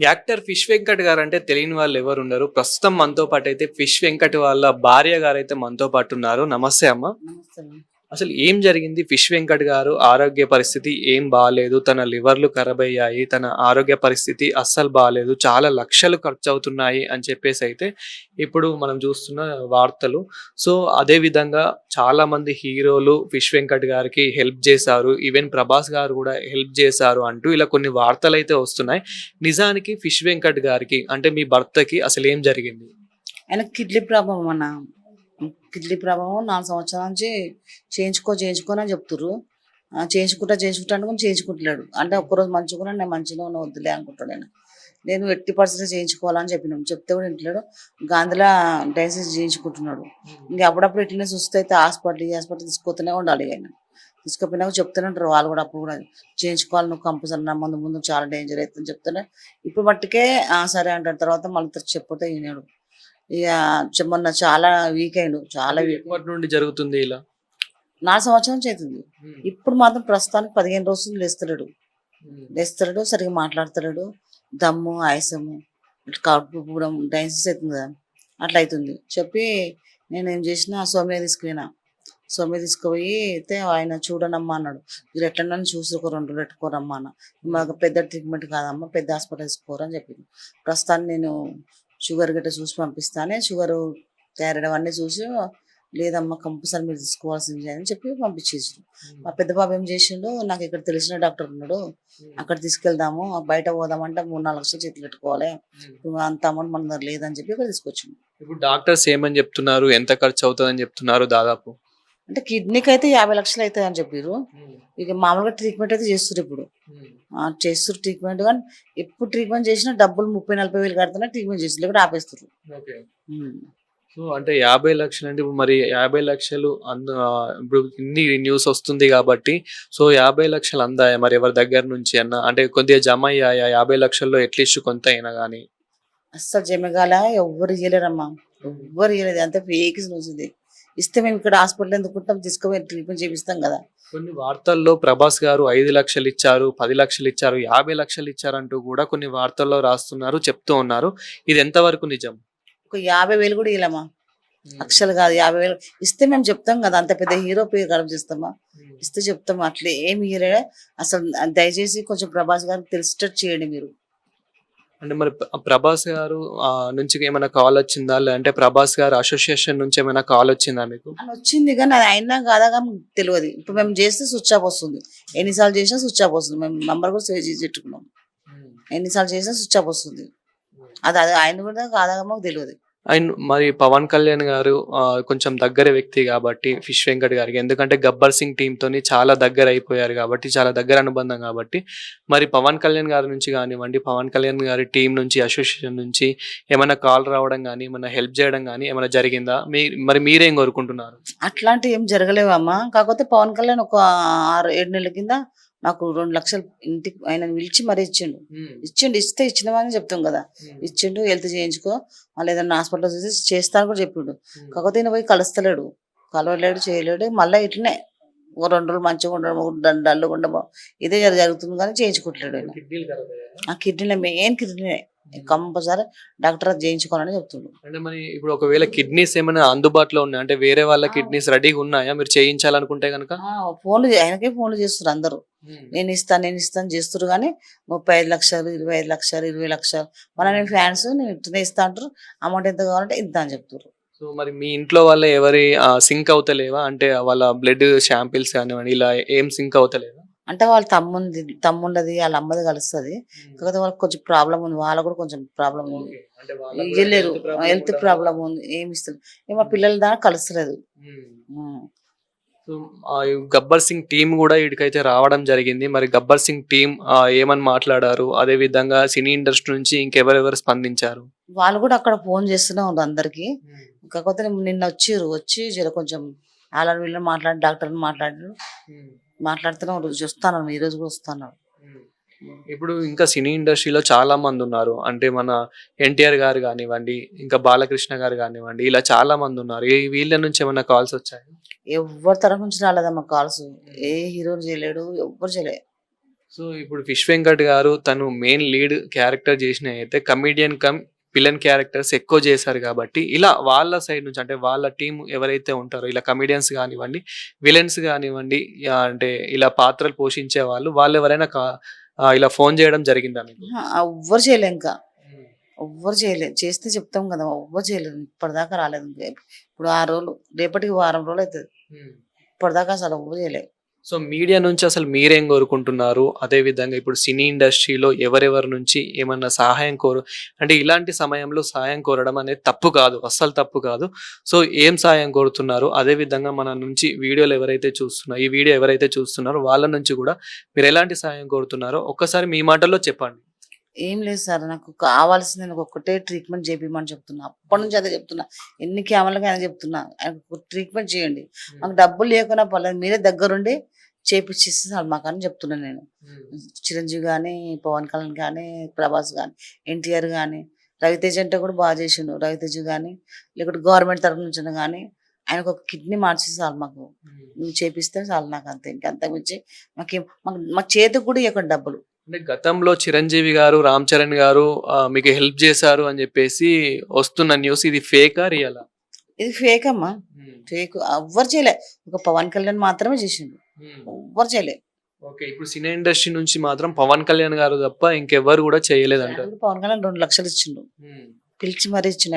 Actor fish Venkat గారు అంటే తెలియని వాళ్ళు ఎవరు ఉండరు. ప్రస్తుతం మనతో పాటు అయితే ఫిష్ వెంకట్ వాళ్ళ భార్య గారు అయితే మనతో పాటు ఉన్నారు. నమస్తే అమ్మ. నమస్తే అసలు ఏం జరిగింది? ఫిష్ వెంకట్ గారు ఆరోగ్య పరిస్థితి ఏం బాగాలేదు తన లివర్లు ఖరాబ్ అయ్యాయి. తన ఆరోగ్య పరిస్థితి అస్సలు బాగాలేదు చాలా లక్షలు ఖర్చు అవుతున్నాయి అని చెప్పేసి అయితే ఇప్పుడు మనం చూస్తున్న వార్తలు. సో అదే విధంగా చాలా మంది హీరోలు ఫిష్ వెంకట్ గారికి హెల్ప్ చేశారు. ఈవెన్ ప్రభాస్ గారు కూడా హెల్ప్ చేశారు అంటూ ఇలా కొన్ని వార్తలు అయితే వస్తున్నాయి. నిజానికి ఫిష్ వెంకట్ గారికి అంటే మీ భర్తకి అసలు ఏం జరిగింది? ఆయన కిడ్నీ ప్రాబ్లం అన్న. కిడ్నీ ప్రభావం నాలుగు సంవత్సరాల నుంచి చేయించుకో చేయించుకో అని చెప్తుర్రు. ఆ, చేయించుకుంటా చేయించుకుంటా అనుకుని చేయించుకుంటలేడు. అంటే ఒక్కరోజు మంచిగా నేను మంచిగా ఉన్న వద్దులే అనుకుంటాడు నేను ఎట్టి పర్సెంట్ చేయించుకోవాలని చెప్పినాం చెప్తే కూడా ఇంట్లో గాంధీలో డయాలసిస్ చేయించుకుంటున్నాడు. ఇంకా అప్పుడప్పుడు ఇట్లనే చూస్తే అయితే హాస్పిటల్ ఈ హాస్పిటల్ తీసుకుపోతూనే ఉండాలి ఆయన. తీసుకుపోయినాక చెప్తూనే ఉంటారు. వాళ్ళు కూడా అప్పుడు కూడా చేయించుకోవాలి నువ్వు కంపల్సరీ నా ముందు ముందు చాలా డేంజర్ అవుతుంది చెప్తూనే. ఇప్పుడు మట్టుకే "ఆ, సరే అంటాడు. తర్వాత మళ్ళీ చెప్పితే ఈనాడు ఇక మొన్న చాలా వీక్ అయిండు చాలా వీక్ ఎప్పటి నుండి జరుగుతుంది ఇలా? నాలుగు సంవత్సరం చేతుంది ఇప్పుడు మాత్రం ప్రస్తుతానికి పదిహేను రోజులు లేస్తలేడు. లేస్తలేడు సరిగ్గా మాట్లాడతలేడు. దమ్ము ఆయాసము కడుపు పూడం డైన్సిస్ అవుతుంది కదా. అట్లా అవుతుంది. చెప్పి నేను ఏం చేసిన సోమ్య తీసుకుపోయినా. సోమ్య తీసుకుపోయి అయితే ఆయన చూడనమ్మా అన్నాడు. మీరు ఎట్లన్నా చూసి ఒక రెండు పెట్టుకోరమ్మా అన్న. మాకు పెద్ద ట్రీట్మెంట్ కాదమ్మా పెద్ద హాస్పిటల్ తీసుకోరని చెప్పింది ప్రస్తుతాన్ని నేను షుగర్ గట్ట చూసి పంపిస్తానే షుగర్ థైరాయిడ్ అవన్నీ చూసి లేదమ్మా కంపల్సరీ మీరు తీసుకోవాల్సింది అని చెప్పి పంపించేసి మా పెద్ద బాబు ఏం చేసిండు నాకు ఇక్కడ తెలిసిన డాక్టర్ ఉన్నాడు అక్కడ తీసుకెళ్దాము బయట పోదామంటే మూడు నాలుగు లక్షలు చేతులు పెట్టుకోవాలి అంత అమౌంట్ మన దగ్గర లేదని చెప్పి ఇక్కడ తీసుకొచ్చిండు. ఇప్పుడు డాక్టర్స్ ఏమని చెప్తున్నారు ఎంత ఖర్చు అవుతుందని చెప్తున్నారు దాదాపు? అంటే కిడ్నీకి అయితే యాభై లక్షలు అవుతాయి అని చెప్పారు ఇక మామూలుగా ట్రీట్మెంట్ అయితే చేస్తారు ఇప్పుడు. చేస్తారు ట్రీట్మెంట్ కానీ ఎప్పుడు ట్రీట్మెంట్ చేసినా డబ్బులు ముప్పై నలభై వేలు కడుతున్నా ట్రీట్మెంట్ చేస్తారు లేకపోతే ఆపేస్తారు. సో అంటే యాభై లక్షలు అంటే ఇప్పుడు మరి యాభై లక్షలు అంద ఇప్పుడు ఇన్ని న్యూస్ వస్తుంది కాబట్టి సో యాభై లక్షలు అందాయా మరి ఎవరి దగ్గర నుంచి అన్న? అంటే కొద్దిగా జమ అయ్యాయా? యాభై లక్షల్లో అట్లీస్ట్ కొంత అయినా కానీ? అస్సలు జమగాల ఎవ్వరు ఇయ్యలేరమ్మా. ఎవ్వరు ఇయ్యలేదు. అంత ఫేక్ న్యూస్ ఇది. ఇస్తే మేము ఇక్కడ హాస్పిటల్ ఎందుకుంటాం తీసుకుపోయి ట్రీట్మెంట్ చేపిస్తాం కదా. కొన్ని వార్తల్లో ప్రభాస్ గారు ఐదు లక్షలు ఇచ్చారు పది లక్షలు ఇచ్చారు యాభై లక్షలు ఇచ్చారంటూ కూడా కొన్ని వార్తల్లో రాస్తున్నారు చెప్తూ ఉన్నారు. ఇది ఎంతవరకు నిజం? ఒక యాభై వేలు కూడా ఇవ్వలేమా లక్షలు కాదు యాభై వేలు. ఇస్తే మేము చెప్తాం కదా అంత పెద్ద హీరో పేరు గడప చేస్తామా? ఇస్తే చెప్తాం అట్లా ఏమి ఇయ్యలే అసలు దయచేసి కొంచెం ప్రభాస్ గారికి తెలిసేటట్టు చేయండి మీరు. అంటే మరి ప్ర- ప్రభాస్ గారు ఆ, నుంచి ఏమైనా కాల్ వచ్చిందా? లేదంటే ప్రభాస్ గారు అసోసియేషన్ నుంచి ఏమైనా కాల్ వచ్చిందా మీకు? అని వచ్చింది. కానీ అది అయినా కాదా కానీ మాకు తెలియదు. ఇప్పుడు మేము చేస్తే స్విచ్ ఆఫ్ వస్తుంది. ఎన్నిసార్లు చేసినా స్విచ్ ఆఫ్ వస్తుంది. మేము నంబర్ కూడా సేవ్ చేసి పెట్టుకున్నాం. ఎన్నిసార్లు చేసినా స్విచ్ ఆఫ్ వస్తుంది. అది అది ఆయన కూడా కాదా కానీ మాకు తెలియదు. అండ్ మరి పవన్ కళ్యాణ్ గారు కొంచెం దగ్గర వ్యక్తి కాబట్టి ఫిష్ వెంకట్ గారికి. ఎందుకంటే గబ్బర్ సింగ్ టీమ్ తోని చాలా దగ్గర అయిపోయారు కాబట్టి చాలా దగ్గర అనుబంధం కాబట్టి. మరి పవన్ కళ్యాణ్ గారి నుంచి కానివ్వండి పవన్ కళ్యాణ్ గారి టీం నుంచి అసోసియేషన్ నుంచి ఏమైనా కాల్ రావడం కానీ ఏమైనా హెల్ప్ చేయడం కానీ ఏమైనా జరిగిందా? మీ మరి మీరేం కోరుకుంటున్నారు? అట్లాంటివి ఏం జరగలేవమ్మా. కాకపోతే పవన్ కళ్యాణ్ ఒక ఆరు ఏడు నెలల కింద నాకు రెండు లక్షలు ఇంటికి ఆయన పిలిచి మరీ ఇచ్చిండు. ఇచ్చిండు ఇస్తే ఇచ్చినవని చెప్తాం కదా. ఇచ్చిండు హెల్త్ చేయించుకో. మళ్ళీ ఏదైనా హాస్పిటల్ చూసి చేస్తాను కూడా చెప్పిండు. కాకపోతే ఈయన పోయి కలుస్తలేడు. కలవలేడు చేయలేడు. మళ్ళీ ఇట్లనే ఓ రెండు రోజులు మంచిగా ఉండడం డల్లుగా ఉండడం ఇదే జర- జరుగుతుంది కానీ చేయించుకుంటలేడు ఆయన. ఆ కిడ్నీలో మెయిన్ కిడ్నీ కంపల్సరీ డాక్టర్ చేయించుకోవాలని చెప్తుండు. అంటే మరి ఇప్పుడు ఒకవేళ కిడ్నీస్ ఏమైనా అందుబాటులో ఉన్నాయి? అంటే వేరే వాళ్ళ కిడ్నీస్ రెడీగా ఉన్నాయా? మీరు చేయించాలనుకుంటే కనుక ఫోన్లు ఆయనకే ఫోన్లు చేస్తారు అందరూ. నేను ఇస్తాను నేను ఇస్తాను చేస్తారు కానీ ముప్పై ఐదు లక్షలు ఇరవై ఐదు లక్షలు ఇరవై లక్షలు. మన నేను ఫ్యాన్స్ నేను ఇట్లనే ఇస్తా అంటారు అమౌంట్ ఎంత కావాలంటే ఇంత అని చెప్తారు సో మరి మీ ఇంట్లో వాళ్ళ ఎవరి సింక్ అవుతలేవా? అంటే వాళ్ళ బ్లడ్ శాంపిల్స్ కానివ్వండి ఇలా ఏం సింక్ అవుతలేవా అంటే వాళ్ళ తమ్ముంది తమ్ముండది వాళ్ళ అమ్మది కలుస్తుంది. కాకపోతే వాళ్ళకి కొంచెం ప్రాబ్లం ఉంది. వాళ్ళకు కూడా కొంచెం ప్రాబ్లం ఉంది. ఇవ్వలేరు హెల్త్ ప్రాబ్లం ఉంది. ఏమి ఇస్తారు ఏ మా పిల్లల దాకా కలుస్తలేదు. గబ్బర్ సింగ్ టీం కూడా వీడికైతే రావడం జరిగింది. మరి గబ్బర్ సింగ్ టీం ఏమని మాట్లాడారు? అదే విధంగా సినీ ఇండస్ట్రీ నుంచి ఇంకెవరెవరు స్పందించారు? వాళ్ళు కూడా అక్కడ ఫోన్ చేస్తూనే అందరికి. కాకపోతే నిన్న వచ్చిర్రు వచ్చి జర కొంచెం వాళ్ళ వీళ్ళని మాట్లాడి డాక్టర్ని మాట్లాడారు మాట్లాడుతూనే ఉన్నారు. చూస్తాను ఈ రోజు కూడా వస్తాను ఇప్పుడు ఇంకా సినీ ఇండస్ట్రీలో చాలా మంది ఉన్నారు. అంటే మన ఎన్టీఆర్ గారు కానివ్వండి ఇంకా బాలకృష్ణ గారు కానివ్వండి ఇలా చాలా మంది ఉన్నారు. ఈ వీళ్ళ నుంచి ఏమైనా కాల్స్ వచ్చాయి? ఎవరి తరఫు నుంచి రాలేదమ్మా కాల్స్. ఏ హీరో చేయలేడు ఎవ్వరు చేయలేదు సో ఇప్పుడు ఫిష్ వెంకట్ గారు తను మెయిన్ లీడ్ క్యారెక్టర్ చేసిన అయితే కమీడియన్ కమ్ విలన్ క్యారెక్టర్స్ ఎక్కువ చేశారు కాబట్టి ఇలా వాళ్ళ సైడ్ నుంచి అంటే వాళ్ళ టీం ఎవరైతే ఉంటారో ఇలా కమీడియన్స్ కానివ్వండి విలన్స్ కానివ్వండి అంటే ఇలా పాత్రలు పోషించే వాళ్ళు వాళ్ళు ఎవరైనా ఇలా ఫోన్ చేయడం జరిగిందా ఎవ్వరు చేయలే ఇంకా. ఎవ్వరు చేయలేదు చేస్తే చెప్తాం కదా ఎవ్వరు చేయలేదు ఇప్పటిదాకా రాలేదు. ఇప్పుడు ఆ రోజులు రేపటికి వారం రోజులు అవుతుంది. ఇప్పటిదాకా అసలు ఎవ్వరు చేయలేదు సో మీడియా నుంచి అసలు మీరేం కోరుకుంటున్నారు? అదే విధంగా ఇప్పుడు సినీ ఇండస్ట్రీలో ఎవరెవరి నుంచి ఏమన్నా సహాయం కోరు అంటే ఇలాంటి సమయంలో సహాయం కోరడం అనేది తప్పు కాదు అస్సలు తప్పు కాదు. సో ఏం సహాయం కోరుతున్నారు? అదే విధంగా మన నుంచి వీడియోలు ఎవరైతే చూస్తున్నారో ఈ వీడియో ఎవరైతే చూస్తున్నారో వాళ్ళ నుంచి కూడా మీరు ఎలాంటి సహాయం కోరుతున్నారో ఒక్కసారి మీ మాటల్లో చెప్పండి. ఏం లేదు సార్ నాకు కావాల్సింది నాకు ఒక్కటే ట్రీట్మెంట్ చేపించమని చెప్తున్నా. అప్పటి నుంచి అదే చెప్తున్నా. ఎన్ని క్యామర్లకి ఆయన చెప్తున్నా. ట్రీట్మెంట్ చేయండి. మాకు డబ్బులు లేకున్నా పర్లేదు మీరే దగ్గరుండి చేపించేసి చాలు మాకు అని చెప్తున్నాను నేను చిరంజీవి కానీ పవన్ కళ్యాణ్ కానీ ప్రభాస్ కానీ ఎన్టీఆర్ కానీ రవితేజ అంటే కూడా బాగా చేసిండు. రవితేజ కానీ లేకపోతే గవర్నమెంట్ తరఫు నుంచి కానీ ఆయనకు ఒక కిడ్నీ మార్చేసి చాలు మాకు. చేపిస్తే చాలు నాకు అంతే. ఇంకంత మించి మాకేం మాకు మా చేతికి కూడా ఇవ్వకండి డబ్బులు. అంటే గతంలో చిరంజీవి గారు రామ్ చరణ్ గారు ఆ, మీకు హెల్ప్ చేశారు అని చెప్పేసి వస్తున్న న్యూస్. ఇది ఫేకా రియలా? ఇది ఫేక్ అమ్మా ఫేక్. ఎవ్వరు చేయలే. ఒక పవన్ కళ్యాణ్ మాత్రమే చేసిండు. ఎవ్వరు చేయలే. ఓకే. ఇప్పుడు సినీ ఇండస్ట్రీ నుంచి మాత్రం పవన్ కళ్యాణ్ గారు తప్ప ఇంకెవ్వరు కూడా చేయలేదంటారు పవన్ కళ్యాణ్ రెండు లక్షలు ఇచ్చిండు. పిలిచి మరీ ఇచ్చిన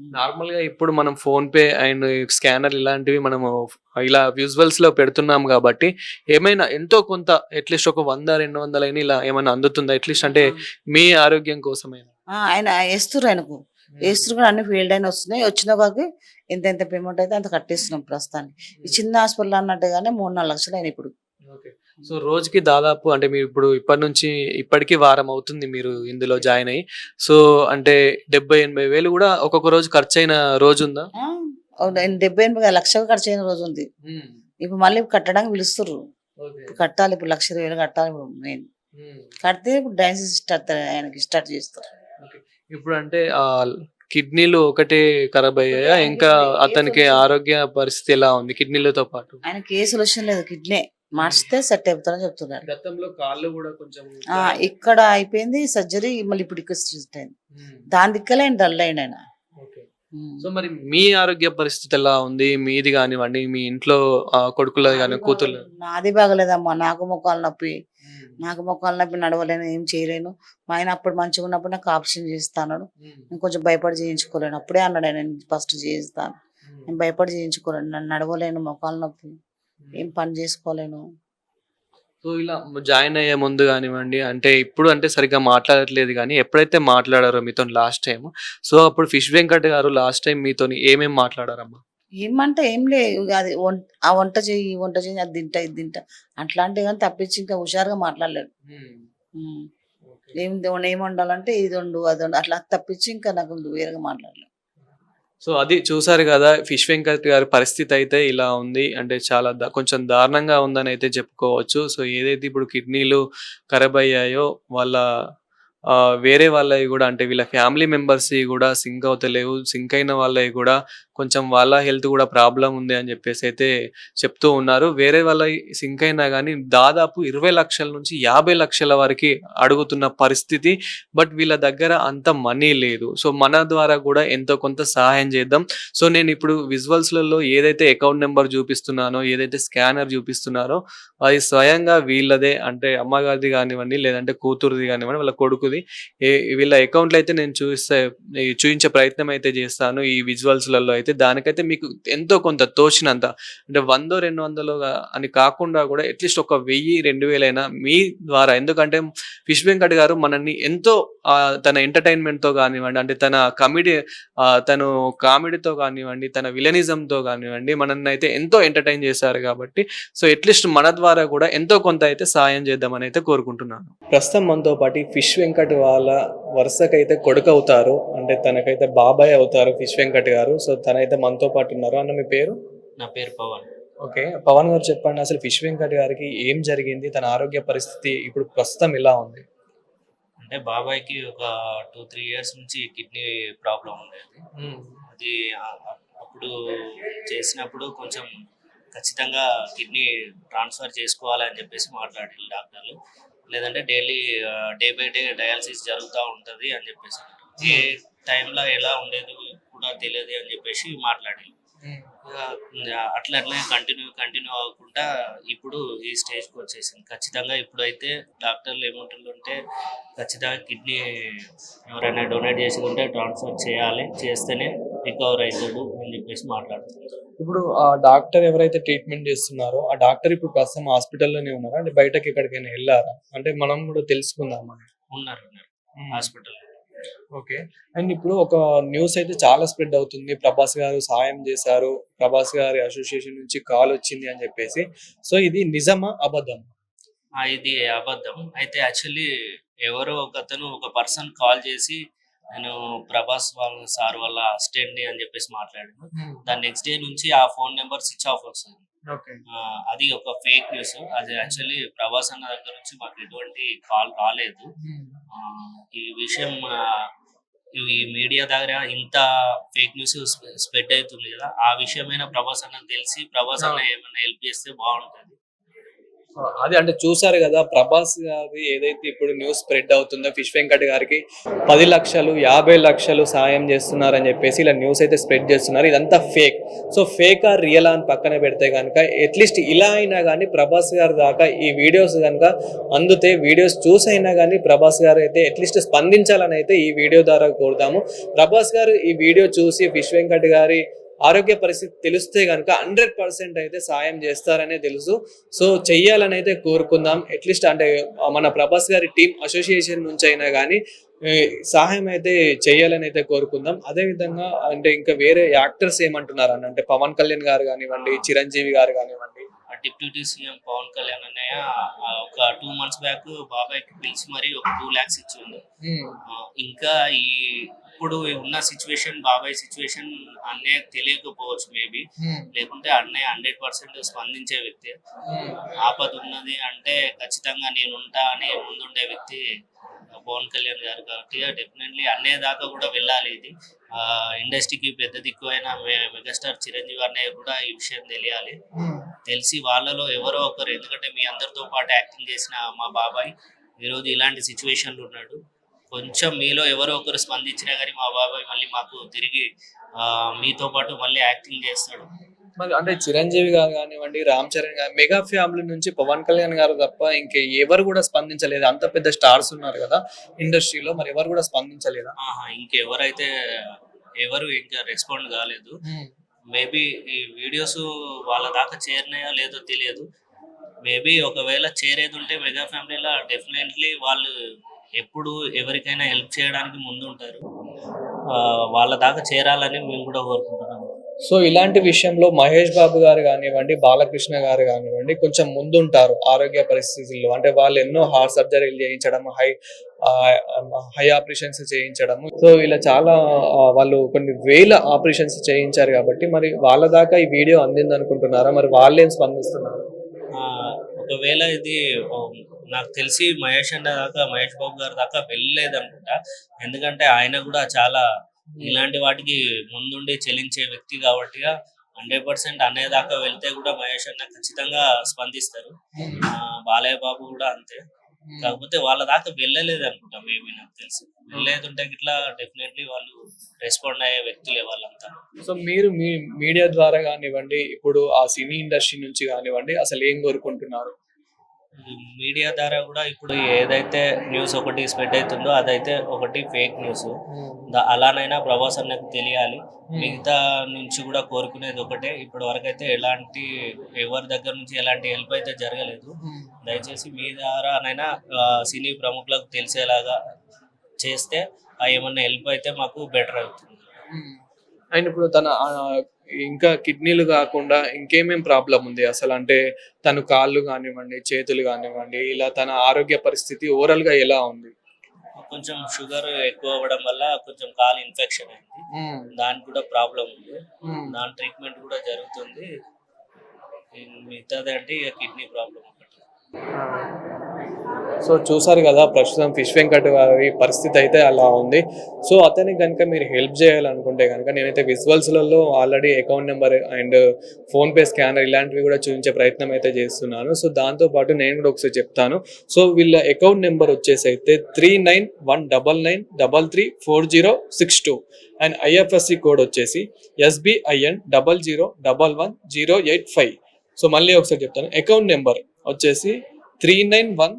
నార్మల్గా ఇప్పుడు మనం ఫోన్ పే అండ్ స్కానర్ ఇలాంటివి మనము ఇలా విజువల్స్లో పెడుతున్నాం కాబట్టి ఏమైనా ఎంతో కొంత అట్లీస్ట్ ఒక వంద రెండు వందలైన ఇలా ఏమైనా అందుతుందా? అట్లీస్ట్ అంటే మీ ఆరోగ్యం కోసమైనా? ఆయన వేస్తురు ఆయనకు. వేస్తురు కూడా అన్ని ఫీల్డ్ అయిన వస్తున్నాయి. వచ్చిన కాకి ఎంత ఎంత పేమెంట్ అయితే అంత కట్టేస్తున్నాం ప్రస్తుతానికి. ఈ చిన్న హాస్పిటల్ అన్నట్టుగానే మూడు నాలుగు లక్షలు అయినాయి ఇప్పుడు. ఓకే. సో రోజుకి దాదాపు అంటే మీరు ఇప్పుడు ఇప్పటి నుంచి ఇప్పటికి వారం అవుతుంది మీరు ఇందులో జాయిన్ అయ్యి. సో అంటే డెబ్బై ఎనభై వేలు కూడా ఒక్కొక్క రోజు ఖర్చు అయిన రోజు ఉందా? డెబ్బై ఎనభై లక్షలు ఖర్చు అయిన రోజు ఉంది. ఇప్పుడు మళ్ళీ కట్టడానికి పిలుస్తుర్రు. ఇప్పుడు కట్టాలి ఇప్పుడు లక్ష ఇరవై వేలు కట్టాలి మెయిన్. కడితే ఇప్పుడు డయాలసిస్ స్టార్ట్ ఆయనకి స్టార్ట్ చేస్తారు. ఇప్పుడు అంటే కిడ్నీలు ఒకటే ఖరాబ్ అయ్యాయా? ఇంకా అతనికి ఆరోగ్య పరిస్థితి ఎలా ఉంది కిడ్నీలతో పాటు? ఆయన కేసు సొల్యూషన్ లేదు కిడ్నీ. మార్చితే సెట్ అయిపోతారని చెప్తున్నారు. గతంలో కాళ్ళు కూడా కొంచెం ఆ, ఇక్కడ అయిపోయింది సర్జరీ మళ్ళీ ఇప్పుడు ఇక్కడ స్ట్రెస్ అయింది. దాని దిక్కలే డల్ అయింది ఆయన. ఉమ్. సో మరి మీ ఆరోగ్య పరిస్థితి ఎలా ఉంది? మీది కానివ్వండి మీ ఇంట్లో ఆ, కొడుకులది కానీ కూతుర్లు? నాది బాగలేదమ్మా. నాకు మొక్కలు నొప్పి. నాకు మొక్కలు నొప్పి నడవలేను ఏం చేయలేను. మా ఆయన అప్పుడు మంచిగా ఉన్నప్పుడు నాకు ఆపరేషన్ చేస్తాను నేను కొంచెం భయపడి చేయించుకోలేను. అప్పుడే అన్నాడు ఆయన నేను ఫస్ట్ చేయిస్తాను. నేను భయపడి చేయించుకోలేను. నన్ను నడవలేను మొక్కలు నొప్పి. ఏం పని చేసుకోలేను. సో ఇలా జాయిన్ అయ్యే ముందు కానివ్వండి అంటే ఇప్పుడు అంటే సరిగ్గా మాట్లాడట్లేదు కానీ ఎప్పుడైతే మాట్లాడారో మీతో లాస్ట్ టైం సో అప్పుడు ఫిష్ వెంకట్ గారు లాస్ట్ టైం మీతో ఏమేమి మాట్లాడారమ్మా? ఏమంటే ఏం లే అది ఆ వంట చెయ్యి ఈ వంట చెయ్యి అది తింటా ఇది తింటా అట్లాంటివి కానీ తప్పించి ఇంకా హుషారుగా మాట్లాడలేడు ఉమ్. ఏం ఏం వండాలంటే ఇది వండు అది వండు అట్లా తప్పించి ఇంకా నాకు వేరేగా మాట్లాడలేదు. సో అది చూసారు కదా ఫిష్ వెంకట్ గారి పరిస్థితి అయితే ఇలా ఉంది. అంటే చాలా కొంచెం దారుణంగా ఉందని అయితే చెప్పుకోవచ్చు. సో ఏదైతే ఇప్పుడు కిడ్నీలు ఖరాబ్ అయ్యాయో వాళ్ళ ఆ, వేరే వాళ్ళవి కూడా అంటే వీళ్ళ ఫ్యామిలీ మెంబర్స్ కూడా సింక్ అవుతలేవు. సింక్ అయిన వాళ్ళవి కూడా కొంచెం వాళ్ళ హెల్త్ కూడా ప్రాబ్లం ఉంది అని చెప్పేసి అయితే చెప్తూ ఉన్నారు. వేరే వాళ్ళ సింక్ అయినా కానీ దాదాపు ఇరవై లక్షల నుంచి యాభై లక్షల వరకు అడుగుతున్న పరిస్థితి. బట్ వీళ్ళ దగ్గర అంత మనీ లేదు. సో మన ద్వారా కూడా ఎంతో కొంత సహాయం చేద్దాం. సో నేను ఇప్పుడు విజువల్స్లలో ఏదైతే అకౌంట్ నెంబర్ చూపిస్తున్నానో ఏదైతే స్కానర్ చూపిస్తున్నారో అది స్వయంగా వీళ్ళదే. అంటే అమ్మగారిది కానివ్వండి లేదంటే కూతురుది కానివ్వండి వాళ్ళ కొడుకుది. ఏ వీళ్ళ అకౌంట్లు అయితే నేను చూస్తే చూపించే ప్రయత్నం అయితే చేస్తాను ఈ విజువల్స్లలో అయితే. దానికైతే మీకు ఎంతో కొంత తోచినంత. అంటే వందో రెండు వందలు అని కాకుండా కూడా అట్లీస్ట్ ఒక వెయ్యి రెండు వేలైనా మీ ద్వారా. ఎందుకంటే ఫిష్ వెంకట్ గారు మనల్ని ఎంతో తన ఎంటర్టైన్మెంట్తో కానివ్వండి అంటే తన కమెడీ తను కామెడీతో కానివ్వండి తన విలనిజంతో కానివ్వండి మనల్ని అయితే ఎంతో ఎంటర్టైన్ చేశారు కాబట్టి. సో అట్లీస్ట్ మన ద్వారా కూడా ఎంతో కొంత అయితే సాయం చేద్దామని అయితే కోరుకుంటున్నాను. ప్రస్తుతం మనతో పాటు ఫిష్ వెంకట్ వాళ్ళ వరుసకైతే కొడుకు అవుతారు. అంటే తనకైతే బాబాయ్ అవుతారు ఫిష్ వెంకట్ గారు. సో తనైతే మనతో పాటు ఉన్నారు. అన్న మీ పేరు? నా పేరు పవన్. ఓకే. పవన్ గారు చెప్పండి అసలు ఫిష్ వెంకట్ గారికి ఏం జరిగింది? తన ఆరోగ్య పరిస్థితి ఇప్పుడు ప్రస్తుతం ఎలా ఉంది? అంటే బాబాయ్కి ఒక టూ త్రీ ఇయర్స్ నుంచి కిడ్నీ ప్రాబ్లం ఉండేది. అది అప్పుడు చేసినప్పుడు కొంచెం ఖచ్చితంగా కిడ్నీ ట్రాన్స్ఫర్ చేసుకోవాలని చెప్పేసి మాట్లాడారు డాక్టర్లు. లేదంటే daily day by day dialysis జరుగుతూ ఉంటుంది అని చెప్పేసి టైంలో ఎలా ఉండేది కూడా తెలియదు అని చెప్పేసి మాట్లాడారు ఇక అట్లా అట్లనే కంటిన్యూ కంటిన్యూ అవ్వకుండా ఇప్పుడు ఈ స్టేజ్కి వచ్చేసింది. ఖచ్చితంగా ఇప్పుడైతే డాక్టర్లు ఏమంటుందంటే ఖచ్చితంగా కిడ్నీ ఎవరైనా డొనేట్ చేసి ఉంటే ట్రాన్స్ఫర్ చేయాలి చేస్తేనే రికవర్ అవుతాడు అని చెప్పేసి మాట్లాడుతున్నారు. ఇప్పుడు ఆ డాక్టర్ ఎవరైతే ట్రీట్మెంట్ చేస్తున్నారో ఆ డాక్టర్ ఇప్పుడు ప్రస్తుతం హాస్పిటల్లోనే ఉన్నారా? అంటే బయటకి ఎక్కడికైనా వెళ్ళారా? అంటే మనం కూడా తెలుసుకుందాం ఉన్నారు ఉన్నారు. Hospital okay. అండ్ ఇప్పుడు ఒక న్యూస్ అయితే చాలా స్ప్రెడ్ అవుతుంది. ప్రభాస్ గారు సాయం చేశారు. ప్రభాస్ గారి అసోసియేషన్ నుంచి కాల్ వచ్చింది అని చెప్పేసి. సో ఇది నిజమా అబద్ధం ఇది అబద్ధం. అయితే యాక్చువల్లీ ఎవరో ఒక అతను ఒక పర్సన్ కాల్ చేసి నేను ప్రభాస్ వాళ్ళ సార్ వాళ్ళ అసిస్టెంట్ అని చెప్పేసి మాట్లాడాను దాని నెక్స్ట్ డే నుంచి ఆ ఫోన్ నెంబర్ స్విచ్ ఆఫ్ వస్తుంది. అది ఒక ఫేక్ న్యూస్. అది యాక్చువల్లీ ప్రభాస్ అన్న దగ్గర నుంచి మాకు ఎటువంటి కాల్ రాలేదు. ఈ విషయం ఈ మీడియా దగ్గర ఇంత ఫేక్ న్యూస్ స్ప్రెడ్ అవుతుంది కదా ఆ విషయమైన ప్రభాస్ అన్న తెలిసి ప్రభాస్ అన్న ఏమైనా హెల్ప్ చేస్తే బాగుంటుంది. అది అంటే చూసారు కదా ప్రభాస్ గారి ఏదైతే ఇప్పుడు న్యూస్ స్ప్రెడ్ అవుతుందో ఫిష్ వెంకట్ గారికి పది లక్షలు యాభై లక్షలు సాయం చేస్తున్నారని చెప్పేసి ఇలా న్యూస్ అయితే స్ప్రెడ్ చేస్తున్నారు. ఇదంతా fake. So fake or real అని పక్కన పెడితే కనుక అట్లీస్ట్ ఇలా అయినా కానీ ప్రభాస్ గారు దాకా ఈ వీడియోస్ కనుక అందుతే వీడియోస్ చూసైనా కానీ ప్రభాస్ గారు అయితే అట్లీస్ట్ స్పందించాలని అయితే ఈ వీడియో ద్వారా కోరుతాము. ప్రభాస్ గారు ఈ వీడియో చూసి ఫిష్ వెంకట్ గారి ఆరోగ్య పరిస్థితి తెలిస్తే కనుక హండ్రెడ్ పర్సెంట్ అయితే సాయం చేస్తారనే తెలుసు. సో చెయ్యాలని అయితే కోరుకుందాం. అట్లీస్ట్ అంటే మన ప్రభాస్ గారి టీం అసోసియేషన్ నుంచి అయినా కానీ సహాయం అయితే చేయాలని అయితే కోరుకుందాం. అదే విధంగా అంటే ఇంకా వేరే యాక్టర్స్ ఏమంటున్నారు అని అంటే పవన్ కళ్యాణ్ గారు కానివ్వండి చిరంజీవి గారు కానివ్వండి. ఆ డిప్యూటీ సీఎం పవన్ కళ్యాణ్ అన్నయ్య ఒక టూ మంత్స్ బ్యాక్ బాబాయ్కి పిలిచి మరి ఒక టూ ల్యాక్స్ ఇచ్చిండు. ఇంకా ఈ ఇప్పుడు ఉన్న సిచ్యువేషన్ బాబాయ్ సిచ్యువేషన్ అన్నయ్య తెలియకపోవచ్చు మేబీ లేకుంటే అన్నయ్య హండ్రెడ్ పర్సెంట్ స్పందించే వ్యక్తి. ఆపద ఉన్నది అంటే ఖచ్చితంగా నేను ఉంటా అని ముందుండే వ్యక్తి పవన్ కళ్యాణ్ గారు కాబట్టి డెఫినెట్లీ అన్నయ్య దాకా కూడా వెళ్ళాలి ఇది. ఇండస్ట్రీకి పెద్ద దిక్కు అయిన మెగాస్టార్ చిరంజీవి అన్నయ్య కూడా ఈ విషయం తెలియాలి. తెలిసి వాళ్ళలో ఎవరో ఒకరు ఎందుకంటే మీ అందరితో పాటు యాక్టింగ్ చేసిన మా బాబాయ్ ఈరోజు ఇలాంటి సిచ్యువేషన్లు ఉన్నాడు. కొంచెం మీలో ఎవరో ఒకరు స్పందించినా కానీ మా బాబాయ్ మళ్ళీ మాకు తిరిగి ఆ, మీతో పాటు మళ్ళీ యాక్టింగ్ చేస్తాడు. మరి అంటే చిరంజీవి గారు కానివ్వండి రామ్ చరణ్ గారు మెగా ఫ్యామిలీ నుంచి పవన్ కళ్యాణ్ గారు తప్ప ఇంకే ఎవరు కూడా స్పందించలేదు. అంత పెద్ద స్టార్స్ ఉన్నారు కదా ఇండస్ట్రీలో మరి ఎవరు కూడా స్పందించలేదా? ఆహా, ఇంకెవరైతే ఎవరు ఇంకా రెస్పాండ్ కాలేదు. మేబీ ఈ వీడియోస్ వాళ్ళ దాకా చేరినాయా లేదో తెలియదు. మేబీ ఒకవేళ చేరేది ఉంటే మెగా ఫ్యామిలీలో డెఫినెట్లీ వాళ్ళు ఎప్పుడు ఎవరికైనా హెల్ప్ చేయడానికి ముందుంటారు. ఆ, వాళ్ళ దాకా చేరాలని మేము కూడా కోరుకుంటున్నాము. సో ఇలాంటి విషయంలో మహేష్ బాబు గారు కానివ్వండి బాలకృష్ణ గారు కానివ్వండి కొంచెం ముందుంటారు ఆరోగ్య పరిస్థితుల్లో. అంటే వాళ్ళు ఎన్నో హార్ట్ సర్జరీలు చేయించడం హై హై ఆపరేషన్స్ చేయించడం. సో ఇలా చాలా వాళ్ళు కొన్ని వేల ఆపరేషన్స్ చేయించారు కాబట్టి మరి వాళ్ళ దాకా ఈ వీడియో అందింది అనుకుంటున్నారా మరి వాళ్ళేం స్పందిస్తున్నారు? ఆ, ఒకవేళ ఇది నాకు తెలిసి మహేష్ అన్న దాకా మహేష్ బాబు గారి దాకా వెళ్ళలేదు అనుకుంటా ఎందుకంటే ఆయన కూడా చాలా ఇలాంటి వాటికి ముందుండి చెల్లించే వ్యక్తి కాబట్టి హండ్రెడ్ పర్సెంట్ అన్నయ్య దాకా వెళ్తే కూడా మహేష్ అన్న ఖచ్చితంగా స్పందిస్తారు. బాలయ్య బాబు కూడా అంతే. కాకపోతే వాళ్ళ దాకా వెళ్ళలేదు అనుకుంటా మేబీ నాకు తెలిసి. వెళ్ళలేదు ఉంటే ఇట్లా డెఫినెట్లీ వాళ్ళు రెస్పాండ్ అయ్యే వ్యక్తులే వాళ్ళంతా. సో మీరు మీ మీడియా ద్వారా కానివ్వండి ఇప్పుడు ఆ సినీ ఇండస్ట్రీ నుంచి కానివ్వండి అసలు ఏం కోరుకుంటున్నారు? మీడియా ద్వారా కూడా ఇప్పుడు ఏదైతే న్యూస్ ఒకటి స్ప్రెడ్ అవుతుందో అదైతే ఒకటి ఫేక్ న్యూస్. దా- అలానైనా ప్రభాస్ అన్నకు తెలియాలి. మిగతా నుంచి కూడా కోరుకునేది ఒకటే. ఇప్పటి వరకు అయితే ఎలాంటి ఎవరి దగ్గర నుంచి ఎలాంటి హెల్ప్ అయితే జరగలేదు. దయచేసి మీ ద్వారానైనా సినీ ప్రముఖులకు తెలిసేలాగా చేస్తే ఏమన్నా హెల్ప్ అయితే మాకు బెటర్ అవుతుంది. అండ్ ఇప్పుడు తన ఇంకా కిడ్నీలు కాకుండా ఇంకేమేం ప్రాబ్లం ఉంది? అసలు అంటే తను కాళ్ళు కానివ్వండి చేతులు కానివ్వండి ఇలా తన ఆరోగ్య పరిస్థితి ఓవరాల్గా ఎలా ఉంది? కొంచెం షుగర్ ఎక్కువ అవ్వడం వల్ల కొంచెం కాలు ఇన్ఫెక్షన్ అయింది. దానికి కూడా ప్రాబ్లం ఉంది. దాని ట్రీట్మెంట్ కూడా జరుగుతుంది. మిగతాది అంటే ఇక కిడ్నీ ప్రాబ్లం ఒకటి. సో చూసారు కదా ప్రస్తుతం ఫిష్ వెంకట్ గారి పరిస్థితి అయితే అలా ఉంది. సో అతనికి కనుక మీరు హెల్ప్ చేయాలనుకుంటే కనుక నేనైతే విజువల్స్లలో already account number and PhonePe scanner ఇలాంటివి కూడా చూపించే ప్రయత్నం అయితే చేస్తున్నాను. సో దాంతో పాటు నేను కూడా ఒకసారి చెప్తాను. సో వీళ్ళ అకౌంట్ నెంబర్ వచ్చేసి అయితే three nine one double nine double three four zero six two and IFSC code వచ్చేసి SBIN double zero double one zero eight five. So మళ్ళీ ఒకసారి చెప్తాను. అకౌంట్ నెంబర్ వచ్చేసి three nine one